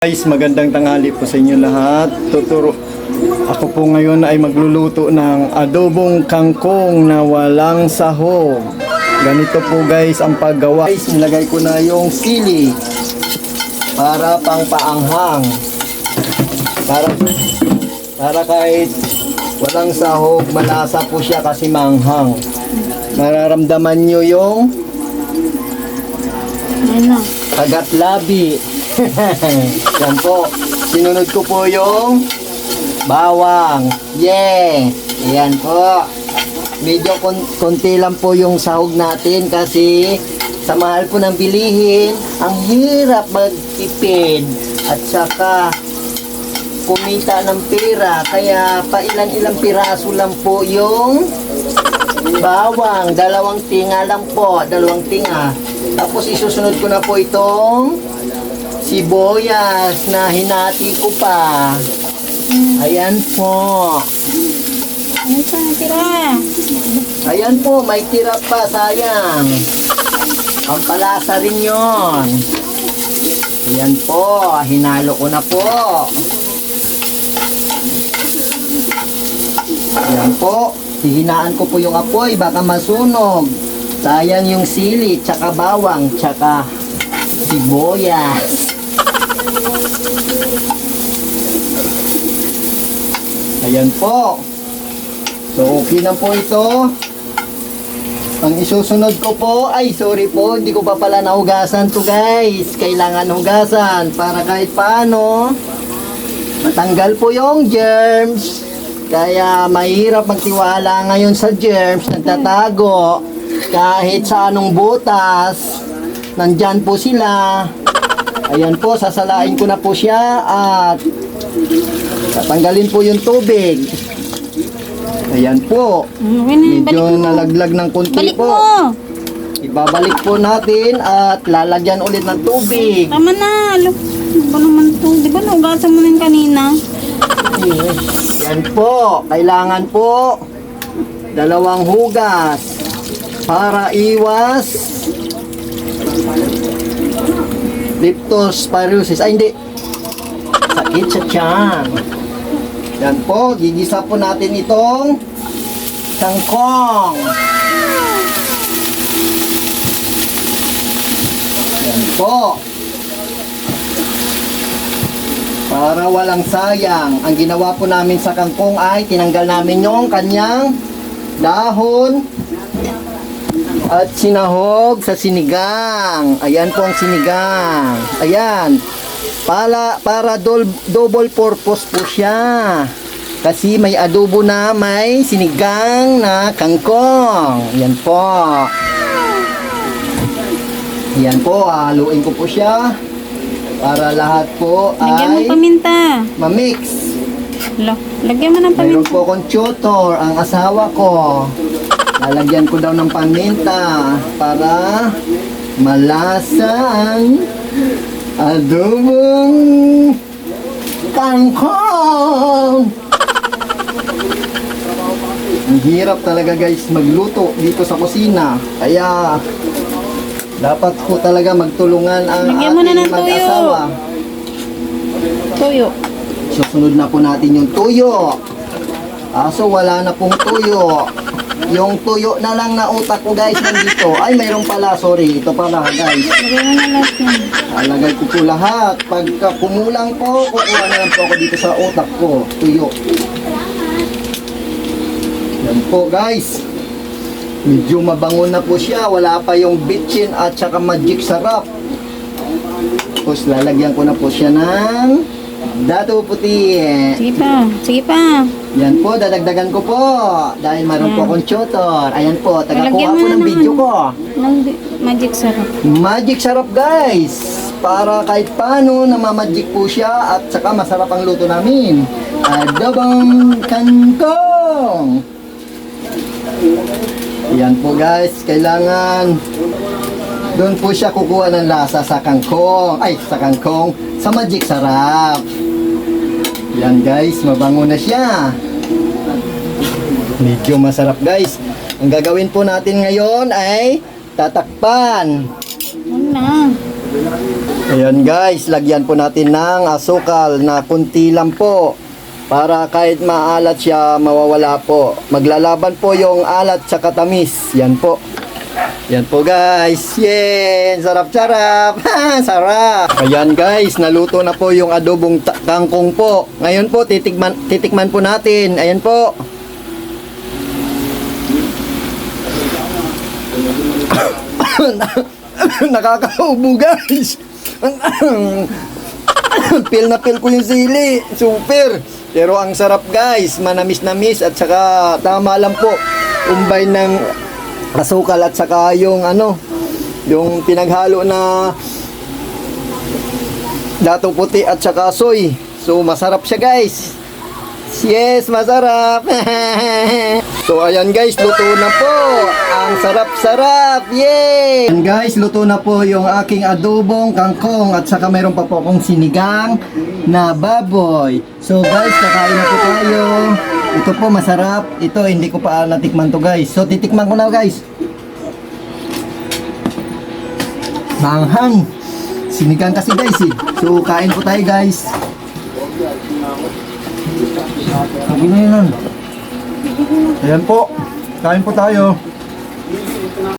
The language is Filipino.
Guys, magandang tanghali po sa inyo lahat. Tuturo ako po ngayon ay magluluto ng adobong kangkong na walang sahog. Ganito po guys ang paggawa. Guys, nilagay ko na yung sili para pang paanghang. Para para kahit walang sahog, malasa po siya kasi manghang. Nararamdaman nyo yung Ano? Kagat labi. Yan po. Sinunod ko po yung bawang. Yeah. Yan po. Medyo kon- konti lang po yung sahog natin kasi sa mahal po ng bilihin, ang hirap magtipid at saka kumita ng pera. Kaya pa ilan-ilang piraso lang po yung bawang. Dalawang tinga lang po. Dalawang tinga. Tapos isusunod ko na po itong sibuyas na hinati ko pa. Ayan po. Ano pa natira? Ayan po, may tira pa, sayang. Pampalasa rin yon. Ayan po, hinalo ko na po. Ayan po, hihinaan ko po yung apoy, baka masunog. Sayang yung sili, tsaka bawang, tsaka sibuyas. Ayan po. So, okay na po ito. Ang isusunod ko po, ay sorry po, hindi ko pa pala nahugasan to guys. Kailangan hugasan para kahit paano matanggal po yung germs. Kaya mahirap magtiwala ngayon sa germs, nagtatago. Kahit sa anong butas, nandyan po sila. Ayan po, sasalain ko na po siya at tatanggalin po yung tubig. Ayan po. Balik Medyo nalaglag ng konti Balik po. mo. Ibabalik po natin at lalagyan ulit ng tubig. Tama na. Ano ba naman to? Di ba naugasan mo na yung kanina? Yan po. Kailangan po dalawang hugas para iwas leptospirosis. Ay, hindi. Sakit sa tiyan. Yan po. Gigisa po natin itong kangkong. Yan po. Para walang sayang, ang ginawa po namin sa kangkong ay tinanggal namin yung kanyang dahon at sinahog sa sinigang. Ayan po ang sinigang. Ayan. Para, para dol, double purpose po siya. Kasi may adobo na may sinigang na kangkong. Ayan po. Ayan po, haluin ko po siya. Para lahat po Lagyan mo ay paminta. mamix. Lo. Lagyan mo ng Mayroon paminta. po akong tutor, ang asawa ko. Lalagyan ko daw ng paminta para malasa ang adobong kangkong. Ang hirap talaga guys magluto dito sa kusina. Kaya dapat po talaga magtulungan ang Lagyan mo na ng tuyo. mag-asawa. Tuyo. Susunod na po natin yung tuyo. Aso wala na pong tuyo. Yung tuyo na lang na utak ko guys nandito. Ay mayroon pala, sorry. Ito pala guys. Lagyan mo na lahat yan. Alagay ko po lahat. Pagka kumulang po, kukuha na lang po ako dito sa utak ko. Tuyo. Yan po guys. Medyo mabango na po siya. Wala pa yung bitchin at saka magic sarap. Tapos lalagyan ko na po siya ng dato puti. Sige pa. Sige pa. Yan po, dadagdagan ko po. Dahil mayroon po akong tutor. Ayan po, Lalagyan tagakuha mo po na ng naman. video ko. Ng di- magic sarap. Magic sarap guys. Para kahit paano namamagic po siya at saka masarap ang luto namin. Adobong kangkong. Yan po guys, kailangan doon po siya kukuha ng lasa sa kangkong. Ay, sa kangkong, sa magic sarap. Yan guys, mabango na siya. Medyo masarap guys. Ang gagawin po natin ngayon ay tatakpan. Wala. Ayan guys, lagyan po natin ng asukal na kunti lang po. Para kahit maalat siya, mawawala po. Maglalaban po yung alat sa katamis. Yan po. Yan po guys. Yay! Sarap-sarap! Sarap! Ayan guys, naluto na po yung adobong kangkong po. Ngayon po, titikman, titikman po natin. Ayan po. Nakakaubo guys. pil na pil ko yung sili. Super. Pero ang sarap guys. Manamis-namis at saka tama lang po. Umbay ng asukal at saka yung ano, yung pinaghalo na dato puti at saka soy. So masarap siya guys. Yes, masarap. so ayan guys, luto na po. Ang sarap-sarap. Yay! Ayan guys, luto na po yung aking adobong kangkong at saka mayroon pa po akong sinigang na baboy. So guys, kakain na po tayo. Ito po masarap. Ito hindi ko pa natikman to guys. So titikman ko na guys. Manghang. Sinigang kasi guys eh. So kain po tayo guys. Sabi na yun. Ayan po. Kain po tayo.